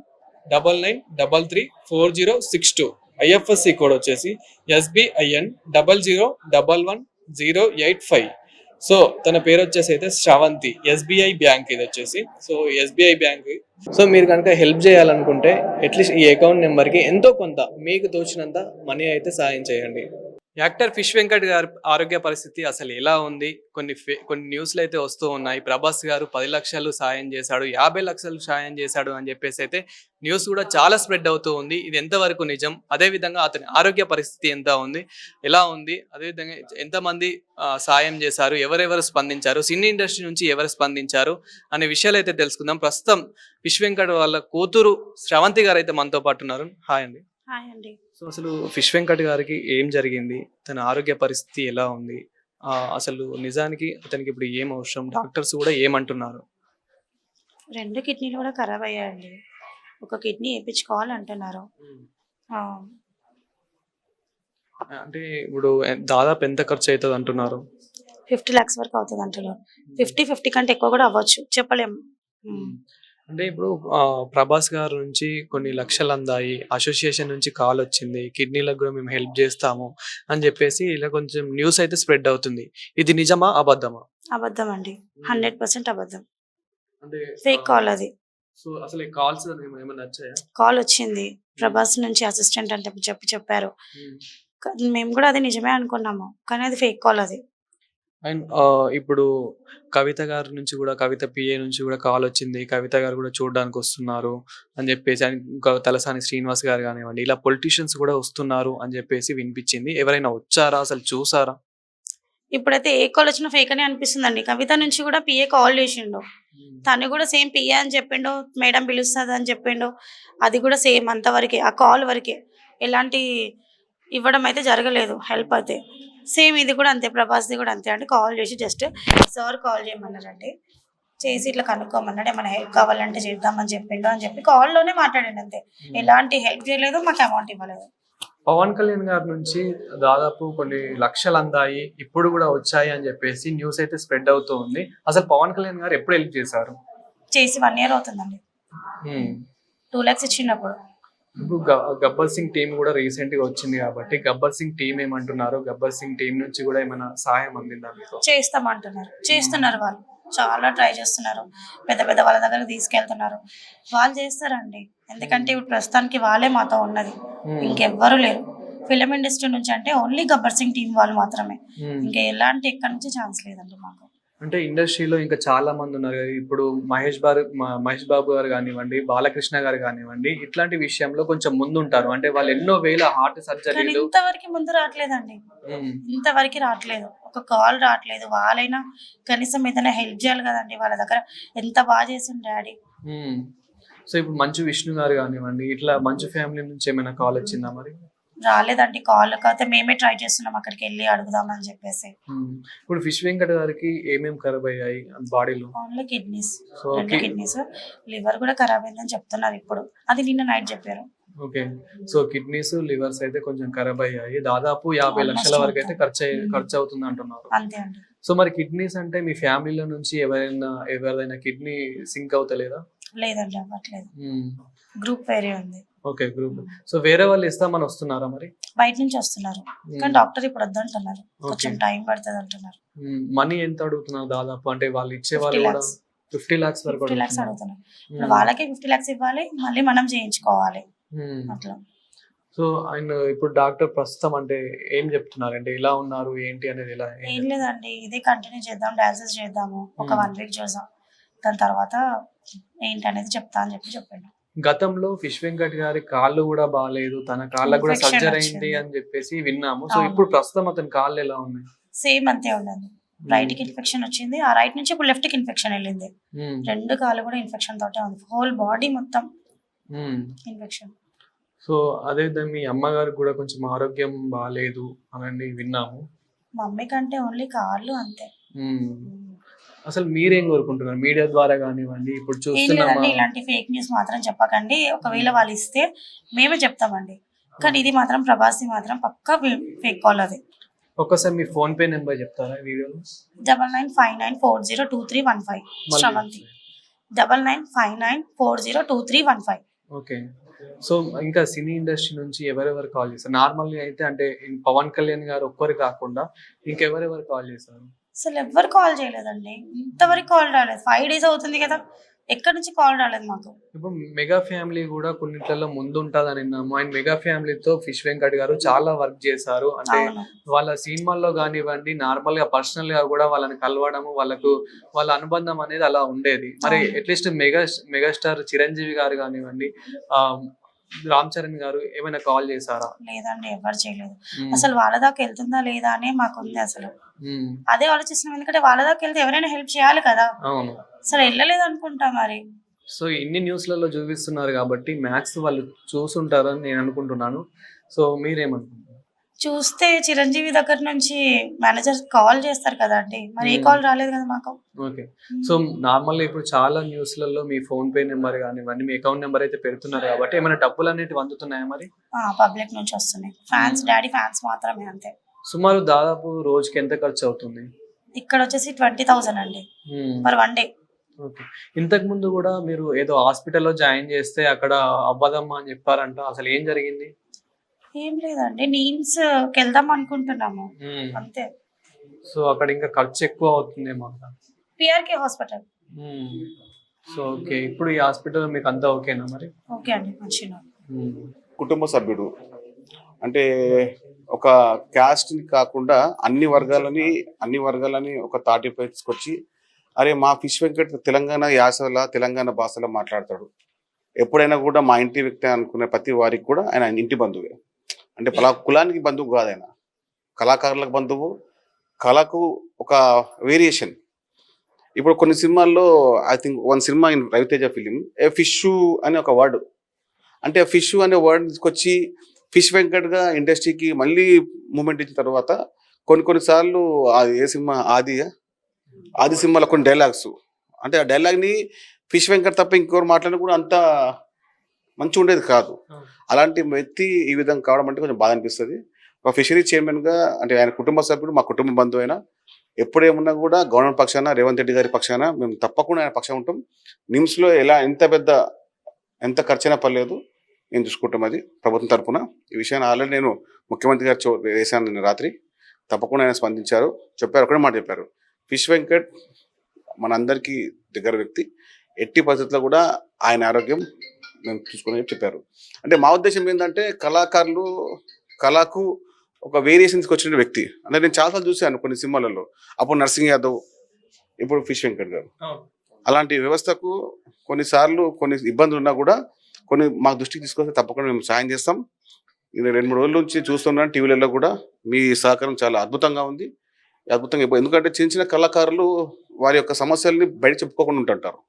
double nine double three four zero six two IFSC code వచ్చేసి SBIN double zero double one zero eight five so తన పేరు వచ్చేసి అయితే Sravanthi SBI bank ఇది వచ్చేసి. సో ఎస్బీఐ బ్యాంక్ సో మీరు కనుక హెల్ప్ చేయాలనుకుంటే అట్లీస్ట్ ఈ అకౌంట్ నెంబర్కి ఎంతో కొంత మీకు తోచినంత మనీ అయితే సాయం చేయండి. యాక్టర్ ఫిష్ వెంకట్ గారి ఆరోగ్య పరిస్థితి అసలు ఎలా ఉంది? కొన్ని ఫే- కొన్ని న్యూస్లు అయితే వస్తూ ఉన్నాయి. ప్రభాస్ గారు పది లక్షలు సాయం చేశాడు యాభై లక్షలు సాయం చేశాడు అని చెప్పేసి అయితే న్యూస్ కూడా చాలా స్ప్రెడ్ అవుతూ ఉంది. ఇది ఎంతవరకు నిజం? అదే విధంగా అతని ఆరోగ్య పరిస్థితి ఎంత ఉంది? ఎలా ఉంది? అదేవిధంగా ఎంతమంది సాయం చేశారు? ఎవరెవరు స్పందించారు? సినీ ఇండస్ట్రీ నుంచి ఎవరు స్పందించారు? అనే విషయాలు అయితే తెలుసుకుందాం. ప్రస్తుతం ఫిష్ వెంకట్ వాళ్ళ కూతురు శ్రవంతి గారు అయితే మనతో పాటు ఉన్నారు. హాయ్ అండి. హాయ్ అండి. సో అసలు ఫిష్ వెంకట్ గారికి ఏం జరిగింది? తన ఆరోగ్య పరిస్థితి ఎలా ఉంది? అసలు నిజానికి అతనికి ఇప్పుడు ఏం అవసరం? డాక్టర్స్ కూడా ఏమంటున్నారు? రెండు కిడ్నీలు కూడా ఖరాబ్ అయ్యాయండి. ఒక కిడ్నీ వేయించుకోవాలి అంటున్నారు ఆ, అంటే ఇప్పుడు దాదాపు ఎంత ఖర్చు అవుతుంది అంటున్నారు? ఫిఫ్టీ ల్యాక్స్ వరకు అవుతుంది అంటున్నారు. ఫిఫ్టీ ఫిఫ్టీ కంటే ఎక్కువ కూడా అవ్వచ్చు. చెప్పలేము. అంటే ఇప్పుడు ప్రభాస్ గారి నుంచి కొన్ని లక్షలు అందాయి అసోసియేషన్ నుంచి కాల్ వచ్చింది కిడ్నీలకు కూడా మేము హెల్ప్ చేస్తాము అని చెప్పేసి ఇలా కొంచెం న్యూస్ అయితే స్ప్రెడ్ అవుతుంది. ఇది నిజమా అబద్ధమా? అబద్ధం అండి హండ్రెడ్ పర్సెంట్ అబద్ధం. అంటే ఫేక్ కాల్ అది. సో అసలు కాల్స్ ఏమైనా వచ్చాయా కాల్ వచ్చింది. ప్రభాస్ నుంచి అసిస్టెంట్ అంటే చెప్పి చెప్పారు. క- మేము కూడా అది నిజమే అనుకున్నాము. కానీ అది ఫేక్ కాల్ అది. అండ్ ఇప్పుడు కవిత గారి నుంచి కూడా కవిత పిఏ నుంచి కూడా కాల్ వచ్చింది. కవిత గారు కూడా చూడడానికి వస్తున్నారు అని చెప్పేసి and ఇంకా తలసాని శ్రీనివాస్ గారు కానివ్వండి ఇలా పొలిటీషియన్స్ కూడా వస్తున్నారు అని చెప్పేసి వినిపించింది. ఎవరైనా వచ్చారా? అసలు చూసారా? ఇప్పుడైతే ఏ కాల్ వచ్చినా ఫేక్ అని అనిపిస్తుందండి. కవిత నుంచి కూడా పిఏ కాల్ చేసిండు. తను కూడా సేమ్ పిఏ అని చెప్పిండు మేడం పిలుస్తుంది అని చెప్పిండు. అది కూడా సేమ్ అంతవరకే ఆ కాల్ వరకే. ఎలాంటి ఇవ్వడం అయితే జరగలేదు హెల్ప్ అయితే. సేమ్ ఇది కూడా అంతే ప్రభాస్ది కూడా అంతే. అంటే కాల్ చేసి జస్ట్ సార్ కాల్ చేయమన్నారండి. చేసి ఇట్లా కనుక్కోమన్నాడు ఏమైనా హెల్ప్ కావాలంటే చేద్దామని చెప్పిండు అని చెప్పి కాల్లోనే మాట్లాడండి అంతే. ఎలాంటి హెల్ప్ చేయలేదు మాకు అమౌంట్ ఇవ్వలేదు. పవన్ కళ్యాణ్ గారి నుంచి దాదాపు కొన్ని లక్షలు అందాయి ఇప్పుడు కూడా వచ్చాయి అని చెప్పేసి న్యూస్ అయితే స్ప్రెడ్ అవుతూ ఉంది. అసలు పవన్ కళ్యాణ్ గారు ఎప్పుడు హెల్ప్ చేశారు? చేసి వన్ ఇయర్ అవుతుందండి. టూ ల్యాక్స్ ఇచ్చినప్పుడు. ఇప్పుడు గబ్బర్ సింగ్ టీం కూడా రీసెంట్గా వచ్చింది కాబట్టి గబ్బర్ సింగ్ టీం ఏమంటున్నారు? గబ్బర్ సింగ్ టీం నుంచి కూడా ఏమైనా సహాయం అందిందా మీకు? చేస్తామంటున్నారు. చేస్తున్నారు వాళ్ళు. చాలా ట్రై చేస్తున్నారు. పెద్ద పెద్ద వాళ్ళ దగ్గర తీసుకెళ్తున్నారు. వాళ్ళు చేస్తారండి. ఎందుకంటే ఇప్పుడు ప్రస్తుతానికి వాళ్ళే మాతో ఉన్నది. ఇంకెవ్వరు లేరు. ఫిలిం ఇండస్ట్రీ నుంచి అంటే ఓన్లీ గబ్బర్ సింగ్ టీం వాళ్ళు మాత్రమే. ఇంకా ఎలాంటి ఎక్కడి నుంచి ఛాన్స్ లేదండి మాకు. అంటే ఇండస్ట్రీలో ఇంకా చాలా మంది ఉన్నారు. ఇప్పుడు మహేష్ బాబు మహేష్ బాబు గారు కానివ్వండి బాలకృష్ణ గారు కానివ్వండి ఇట్లాంటి విషయంలో కొంచెం ముందుంటారు. అంటే వాళ్ళు ఎన్నో వేల హార్ట్ సర్జరీలు. ఇంతవరకు ముందు రావట్లేదండి. ఇంతవరకు రావట్లేదు. ఒక కాల్ రావట్లేదు. వాళ్ళైనా కనీసం ఏదైనా హెల్ప్ చేయాలి కదండి. వాళ్ళ దగ్గర ఎంత బాగా చేసిండు డాడీ. సో ఇప్పుడు మంచు విష్ణు గారు కానివ్వండి ఇట్లా మంచు ఫ్యామిలీ నుంచి ఏమైనా కాల్ వచ్చిందా మరి? రాలేదండి కాల్. కాకపోతే మేమే ట్రై చేస్తున్నాం అక్కడికి వెళ్ళి అడుగుదామని చెప్పేసి. ఇప్పుడు ఫిష్ వెంకట్ గారికి ఏమేమి ఖరాబ్ అయ్యాయి బాడీలో? Only kidneys. రెండు కిడ్నీస్. లివర్ కూడా ఖరాబ్ అయిందని చెప్తున్నారు ఇప్పుడు. అది నిన్న నైట్ చెప్పారు. ఓకే. సో కిడ్నీస్ లివర్స్ అయితే కొంచెం ఖరాబ్ అయ్యాయి. దాదాపు యాభై లక్షల వరకు అయితే. ఖర్చు. ఖర్చు అవుతుంది అంటున్నారు. అంతే అండి. సో మరి కిడ్నీస్ అంటే మీ ఫ్యామిలీలో నుంచి ఎవరైనా ఎవరిదైనా కిడ్నీ సింక్ అవుతలేదా? లేదండి అవ్వట్లేదు. గ్రూప్ వేరే ఉంది. Okay group. సో వేరే వాళ్ళు ఇస్తామని వస్తున్నారా మరి? బయట నుంచి వస్తున్నారు. కానీ డాక్టర్ ఇప్పుడు వద్దంటున్నారు కొంచెం టైం పడుతుంది అంటున్నారు. మనీ ఎంత అడుగుతున్నారు దాదాపు? అంటే వాళ్ళు ఇచ్చే 50 వాళ్ళు కూడా. ఫిఫ్టీ లాక్స్ వరకు ఫిఫ్టీ ల్యాక్స్ అడుగుతున్నారు. వాళ్ళకే ఫిఫ్టీ ల్యాక్స్ ఇవ్వాలి మళ్ళీ మనం చేయించుకోవాలి. అట్లా. సో ఆయన ఇప్పుడు డాక్టర్ ప్రస్తుతం అంటే ఏం చెప్తున్నారు? అంటే ఎలా ఉన్నారు? ఏంటి అనేది ఎలా? ఏం లేదండి. ఇదే కంటిన్యూ చేద్దాం డయాలసిస్ చేద్దాము. ఒక. వన్ వీక్ చూద్దాం. దాని తర్వాత ఏంటి అనేది చెప్తా అని చెప్పి చెప్పాడు గతంలో ఫిష్ వెంకట్ గారి కాళ్ళు కూడా బాగాలేదు తన కాళ్ళకు కూడా సర్జరీ అయింది. అని చెప్పేసి విన్నాము. సో. ఇప్పుడు ప్రస్తుతం అతని కాళ్ళు ఎలా ఉన్నాయి? సేమ్ అంతే ఉండదు రైట్కి ఇన్ఫెక్షన్ వచ్చింది. ఆ రైట్ నుంచి ఇప్పుడు లెఫ్ట్కి ఇన్ఫెక్షన్ వెళ్ళింది. మ్మ్. రెండు కాళ్ళు కూడా ఇన్ఫెక్షన్ తోటే ఉంది. హోల్ బాడీ మొత్తం ఇన్ఫెక్షన్ సో అదే విధంగా మీ అమ్మగారికి కూడా కొంచెం ఆరోగ్యం బాగాలేదు అని విన్నాము. మమ్మీ కంటే ఓన్లీ కార్లు అంతే. మ్మ్. అసలు మీరేం కోరుకుంటున్నారు? మీడియా ద్వారా కానివ్వండి ఇప్పుడు లేదండి ఇలాంటి ఫేక్ న్యూస్ మాత్రం చెప్పకండి. ఒకవేళ వాళ్ళు ఇస్తే మేమే చెప్తామండి. కానీ ఇది మాత్రం ప్రభాసి మాత్రం పక్కా ఫేక్ కాల్ అది. ఒక్కసారి మీ ఫోన్ పే నెంబర్ చెప్తారా వీడియోలో? Double nine five nine four zero two three one five. Sravanthi. Double nine five nine four zero two three one five. Okay. So ఇంకా సినీ ఇండస్ట్రీ నుంచి ఎవరెవరు కాల్ చేస్తారు? నార్మల్గా అయితే అంటే పవన్ కళ్యాణ్ గారు ఒక్కరు కాకుండా ఇంకెవరెవరు కాల్ చేస్తారు? అసలు ఎవ్వరు కాల్ చేయలేదండి. ఇంతవరకు కాల్ రాలేదు. ఫైవ్ డేస్ అవుతుంది కదా. ఎక్కడి నుంచి కాల్ రాలేదు మాకు? ఇప్పుడు మెగా ఫ్యామిలీ కూడా కొన్నిట్లలో ముందు ఉంటుందని విన్నాము అండ్ మెగా ఫ్యామిలీతో ఫిష్ వెంకట్ గారు చాలా వర్క్ చేశారు. అంటే అవును. వాళ్ళ సినిమాల్లో కానివ్వండి నార్మల్గా పర్సనల్గా కూడా వాళ్ళని కలవడము వాళ్ళకు వాళ్ళ అనుబంధం అనేది అలా ఉండేది. మరి అవును. అట్లీస్ట్ మెగా మెగాస్టార్ చిరంజీవి గారు కానివ్వండి ఆ రామ్ చరణ్ గారు ఏమైనా కాల్ చేశారా? లేదండి ఎవరు చేయలేదు. అసలు వాళ్ళ దాకా వెళ్తుందా లేదా అనే మాకు ఉంది అసలు. అదే ఆలోచిస్తున్నాం ఎందుకంటే వాళ్ళ దాకా వెళ్తే ఎవరైనా హెల్ప్ చేయాలి కదా. అవును. అసలు వెళ్ళలేదు అనుకుంటా మరి. సో ఇన్ని న్యూస్లలో చూపిస్తున్నారు కాబట్టి మ్యాథ్స్ వాళ్ళు చూసుంటారని నేను అనుకుంటున్నాను. సో మీరేమనుకుంటున్నారు? చూస్తే చిరంజీవి దగ్గర నుంచి మేనేజర్ కాల్ చేస్తారు కదా అండి. మరి ఏ Hmm. కాల్ రాలేదు కదా మాకు? ఓకే. సో నార్మల్గా ఇప్పుడు చాలా న్యూస్లలో మీ ఫోన్ పే నెంబర్ కానివ్వండి మీ అకౌంట్ నెంబర్ అయితే పెడుతున్నారు కాబట్టి ఏమైనా డబ్బులు అనేటివి అందుతున్నాయా మరి? పబ్లిక్ నుంచి వస్తున్నాయి. ఫ్యాన్స్ డాడీ ఫ్యాన్స్ మాత్రమే అంతే. సుమారు దాదాపు రోజుకి ఎంత ఖర్చు అవుతుంది? ఇక్కడ వచ్చేసి ట్వంటీ థౌసండ్ అండి. Per one day okay. ఇంతకు ముందు కూడా మీరు ఏదో హాస్పిటల్లో జాయిన్ చేస్తే అక్కడ అవ్వదమ్మా అని చెప్పారంట. అసలు ఏం జరిగింది? ఏం లేదండి నీమ్స్ వెళ్దాం అనుకుంటున్నాము. అంతే. సో అక్కడ ఇంకా ఖర్చు ఎక్కువ అవుతుందేమో పిఆర్కే హాస్పిటల్. So okay. ఇప్పుడు ఈ హాస్పిటల్ మీకు అంతా ఓకేనా మరి? ఓకే అండి మంచిగా. కుటుంబ సభ్యుడు. అంటే ఒక క్యాస్ట్ని కాకుండా అన్ని వర్గాలని అన్ని వర్గాలని ఒక తాటిపై తీసుకొచ్చి అరే మా ఫిష్ వెంకట్ తెలంగాణ యాసల తెలంగాణ భాషలో మాట్లాడతాడు. ఎప్పుడైనా కూడా మా ఇంటి వ్యక్తి అనుకునే ప్రతి వారికి కూడా ఆయన ఇంటి బంధువే. అంటే పలా కులానికి బంధువు కాదు ఆయన. కళాకారులకు బంధువు కళకు ఒక వేరియేషన్. ఇప్పుడు కొన్ని సినిమాల్లో I think one cinema in Raviteja film a fish అనే ఒక వర్డ్. అంటే ఫిష్ అనే వర్డ్ తీసుకొచ్చి ఫిష్ వెంకట్గా ఇండస్ట్రీకి మళ్ళీ మూమెంట్ ఇచ్చిన తర్వాత కొన్ని కొన్నిసార్లు అది ఏ సినిమా ఆది ఆది సినిమాలో కొన్ని డైలాగ్స్. అంటే ఆ డైలాగ్ని ఫిష్ వెంకట్ తప్ప ఇంకొకరు మాట్లాడిన కూడా అంత మంచి ఉండేది కాదు. అలాంటి వ్యక్తి ఈ విధంగా కావడం అంటే కొంచెం బాధ అనిపిస్తుంది. ఒక ఫిషరీ చైర్మన్గా అంటే ఆయన కుటుంబ సభ్యుడు మా కుటుంబ బంధువు అయినా ఎప్పుడేమున్నా కూడా గవర్నమెంట్ పక్షాన రేవంత్ రెడ్డి గారి పక్షాన మేము తప్పకుండా ఆయన పక్షం ఉంటాం. నిమ్స్లో ఎలా ఎంత పెద్ద ఎంత ఖర్చైనా పర్లేదు నేను చూసుకుంటాం అది ప్రభుత్వం తరపున. ఈ విషయాన్ని ఆల్రెడీ నేను ముఖ్యమంత్రి గారు వేశాను నిన్న రాత్రి. తప్పకుండా ఆయన స్పందించారు. చెప్పారు ఒకటే మాట చెప్పారు. ఫిష్ వెంకట్ మనందరికీ దగ్గర వ్యక్తి. ఎట్టి పరిస్థితుల్లో కూడా ఆయన ఆరోగ్యం మేము చూసుకుని చెప్పారు. అంటే మా ఉద్దేశం ఏంటంటే కళాకారులు కళకు ఒక వేరియేషన్స్కి వచ్చిన వ్యక్తి. అంటే నేను చాలాసార్లు చూశాను కొన్ని సినిమాలలో. అప్పుడు నర్సింగ్ యాదవ్ ఇప్పుడు ఫిష్ వెంకట్ గారు. అలాంటి వ్యవస్థకు కొన్నిసార్లు కొన్ని ఇబ్బందులు ఉన్నా కూడా కొన్ని మా దృష్టికి తీసుకొస్తే తప్పకుండా మేము సాయం చేస్తాం. ఇది రెండు మూడు రోజుల నుంచి చూస్తున్నాను టీవీలలో కూడా. మీ సహకారం చాలా అద్భుతంగా ఉంది. అద్భుతంగా ఎందుకంటే చిన్న చిన్న కళాకారులు వారి యొక్క సమస్యల్ని బయట చెప్పుకోకుండా ఉంటుంటారు.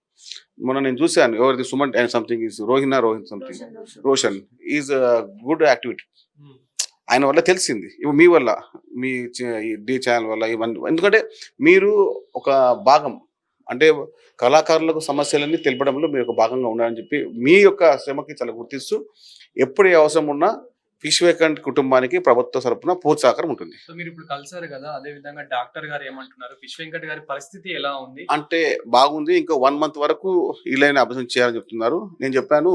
మొన్న నేను చూశాను ఎవరిది? Suman and something is Rohina Rohin something Roshan is good activity. ఆయన వల్ల తెలిసింది. ఇప్పుడు మీ వల్ల మీ డి ఛానల్ వల్ల ఇవన్నీ. ఎందుకంటే మీరు ఒక భాగం అంటే కళాకారులకు సమస్యలన్నీ తెలపడంలో మీరు ఒక భాగంగా ఉన్నారని చెప్పి మీ యొక్క శ్రమకి చాలా గుర్తిస్తూ ఎప్పుడు ఏ అవసరం ఉన్నా ఫిష్ వేకంట్ కుటుంబానికి ప్రభుత్వ తరపున పూర్తి సహకారం ఉంటుంది. సో మీరు ఇప్పుడు కలిసారు కదా అదే విధంగా డాక్టర్ గారు ఏమంటున్నారు? ఫిష్ వెంకట్ గారి పరిస్థితి ఎలా ఉంది? అంటే బాగుంది ఇంకా వన్ మంత్ వరకు ఇలైన అభ్యసనం చేయాలని చెప్తున్నారు. నేను చెప్పాను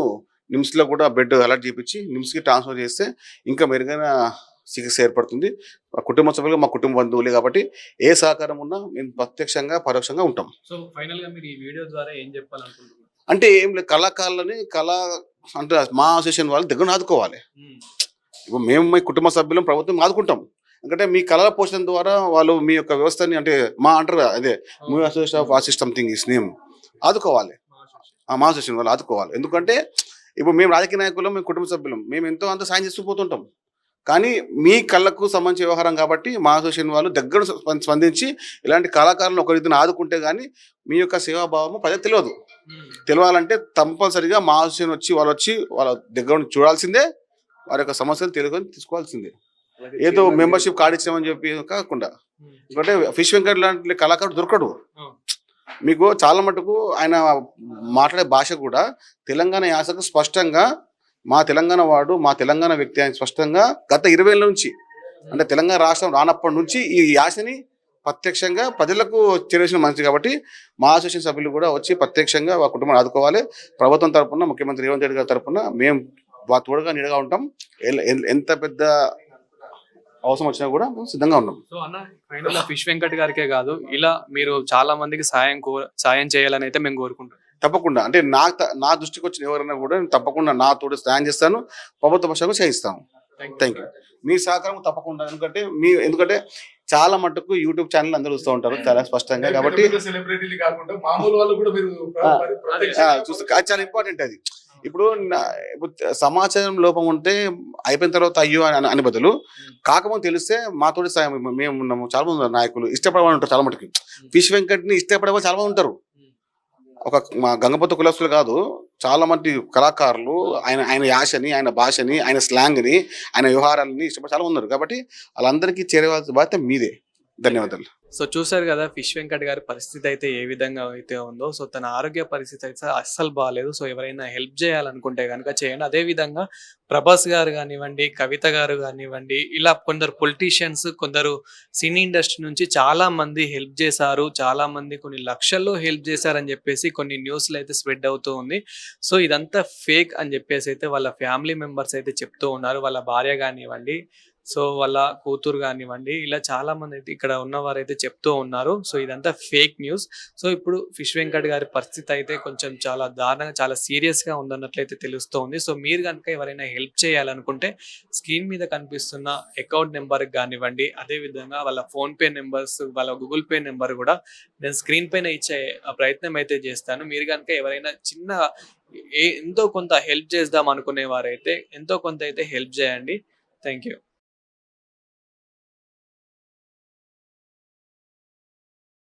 నిమ్స్లో కూడా బెడ్ అలర్ట్ చేపించి నిమ్స్కి ట్రాన్స్ఫర్ చేస్తే ఇంకా మెరుగైన చికిత్స ఏర్పడుతుంది. మా కుటుంబ సభ్యులు మా కుటుంబ బంధువులే కాబట్టి ఏ సహకారం ఉన్నా మేము ప్రత్యక్షంగా పరోక్షంగా ఉంటాం. సో ఫైనల్గా మీరు ఈ వీడియో ద్వారా ఏం చెప్పాలనుకుంటున్నారు? అంటే ఏం లేదు కళాకారులని కళా అంటే మా అసోసియేషన్ వాళ్ళు దగ్గర ఆదుకోవాలి. ఇప్పుడు మేము మీ కుటుంబ సభ్యులం ప్రభుత్వం ఆదుకుంటాం. ఎందుకంటే మీ కళల పోషణ ద్వారా వాళ్ళు మీ యొక్క వ్యవస్థని అంటే మా అంటారు అదే మీ association of artist something is name. ఆదుకోవాలి. ఆ మా అసోసియేషన్. వాళ్ళు ఆదుకోవాలి. ఎందుకంటే ఇప్పుడు మేము రాజకీయ నాయకులు మేము కుటుంబ సభ్యులం మేము ఎంతో అంత సాయం చేస్తూ పోతుంటాం. కానీ మీ కళ్ళకు సంబంధించిన వ్యవహారం కాబట్టి మా అసోసియేషన్ వాళ్ళు దగ్గర స్పం- స్పందించి ఇలాంటి కళాకారులను ఒకరిద్దరిని ఆదుకుంటే కానీ మీ యొక్క సేవాభావము ప్రజలకు తెలియదు. తెలియాలంటే కంపల్సరిగా మా అసోసియేషన్ వచ్చి వాళ్ళు వచ్చి వాళ్ళ దగ్గర చూడాల్సిందే. వారి యొక్క సమస్యలు తెలుగుని తీసుకోవాల్సిందే. ఏదో మెంబర్షిప్ కార్డు ఇచ్చామని చెప్పి కాకుండా. ఎందుకంటే ఫిష్ వెంకట్ లాంటి కళాకారుడు దొరకడు. మీకు చాలా మటుకు ఆయన మాట్లాడే భాష కూడా తెలంగాణ యాసకు స్పష్టంగా మా తెలంగాణ వాడు మా తెలంగాణ వ్యక్తి అని స్పష్టంగా గత ఇరవై ఏళ్ళ నుంచి అంటే తెలంగాణ రాష్ట్రం రానప్పటి నుంచి ఈ యాసని ప్రత్యక్షంగా ప్రజలకు చేరేసిన మనిషి కాబట్టి మా అసోసియేషన్ సభ్యులు కూడా వచ్చి ప్రత్యక్షంగా ఆ కుటుంబాన్ని ఆదుకోవాలి. ప్రభుత్వం తరపున ముఖ్యమంత్రి రేవంత్ రెడ్డి గారి తరపున మేము వా- తోడుగా నీడగా ఉంటాం. ఎంత పెద్ద అవసరం వచ్చినా కూడా సిద్ధంగా ఉన్నాం. సో అన్న ఫైనల్ ఫిష్ వెంకట్ గారికే కాదు ఇలా మీరు చాలా మందికి సాయం కో సాయం చేయాలని అయితే మేము కోరుకుంటాం తప్పకుండా. అంటే నా త- నా దృష్టికి వచ్చిన ఎవరైనా కూడా నేను తప్పకుండా నా తోడు సాయం చేస్తాను. ప్రభుత్వ పక్షంగా చేయిస్తాను థ్యాంక్ యూ మీ సహకారం తప్పకుండా. ఎందుకంటే మీ ఎందుకంటే చాలా మటుకు యూట్యూబ్ ఛానల్ అందరూ చూస్తూ ఉంటారు చాలా స్పష్టంగా. కాబట్టి చాలా ఇంపార్టెంట్ అది. ఇప్పుడు సమాచారం లోపం ఉంటే అయిపోయిన తర్వాత అయ్యో అని అని బదులు కాకపోతే తెలిస్తే మాతోటి మేము ఉన్నాము. చాలా మంది నాయకులు. ఇష్టపడమని ఉంటారు చాలా మటుకు. ఫిష్ వెంకట్ని ఇష్టపడే వాళ్ళు చాలా మంది ఉంటారు. ఒక మా గంగపత్త కులస్తులు కాదు చాలా మంది కళాకారులు ఆయన ఆయన యాసని ఆయన భాషని ఆయన స్లాంగ్ని ఆయన వ్యవహారాలని ఇష్టపడి చాలా ఉన్నారు. కాబట్టి వాళ్ళందరికీ చేరవలసిన బాధ్యత మీదే. ధన్యవాదాలు. సో చూసారు కదా ఫిష్ వెంకట్ గారి పరిస్థితి అయితే ఏ విధంగా అయితే ఉందో సో తన ఆరోగ్య పరిస్థితి అయితే అస్సలు బాగాలేదు సో ఎవరైనా హెల్ప్ చేయాలనుకుంటే కనుక చేయండి. అదే విధంగా ప్రభాస్ గారు కానివ్వండి కవిత గారు కానివ్వండి ఇలా కొందరు పొలిటీషియన్స్ కొందరు సినీ ఇండస్ట్రీ నుంచి చాలా మంది హెల్ప్ చేశారు. చాలా మంది కొన్ని లక్షల్లో హెల్ప్ చేశారని చెప్పేసి కొన్ని న్యూస్లు అయితే స్ప్రెడ్ అవుతూ ఉంది. సో ఇదంతా ఫేక్ అని చెప్పేసి అయితే వాళ్ళ ఫ్యామిలీ మెంబర్స్ అయితే చెప్తూ ఉన్నారు. వాళ్ళ భార్య కానివ్వండి సో వాళ్ళ కూతురు కానివ్వండి ఇలా చాలా మంది అయితే ఇక్కడ ఉన్నవారు అయితే చెప్తూ ఉన్నారు. సో ఇదంతా ఫేక్ న్యూస్ సో ఇప్పుడు ఫిష్ వెంకట్ గారి పరిస్థితి అయితే కొంచెం చాలా దారుణంగా చాలా సీరియస్గా ఉందన్నట్లయితే తెలుస్తోంది. సో మీరు కనుక ఎవరైనా హెల్ప్ చేయాలనుకుంటే స్క్రీన్ మీద కనిపిస్తున్న అకౌంట్ నెంబర్ కానివ్వండి అదే విధంగా వాళ్ళ ఫోన్ పే నెంబర్స్ వాళ్ళ గూగుల్ పే నెంబర్ కూడా నేను స్క్రీన్ పైన ఇచ్చే ప్రయత్నం అయితే చేస్తాను. మీరు కనుక ఎవరైనా చిన్న ఏ ఎంతో కొంత హెల్ప్ చేద్దాం అనుకునే వారైతే ఎంతో కొంత అయితే హెల్ప్ చేయండి. Thank you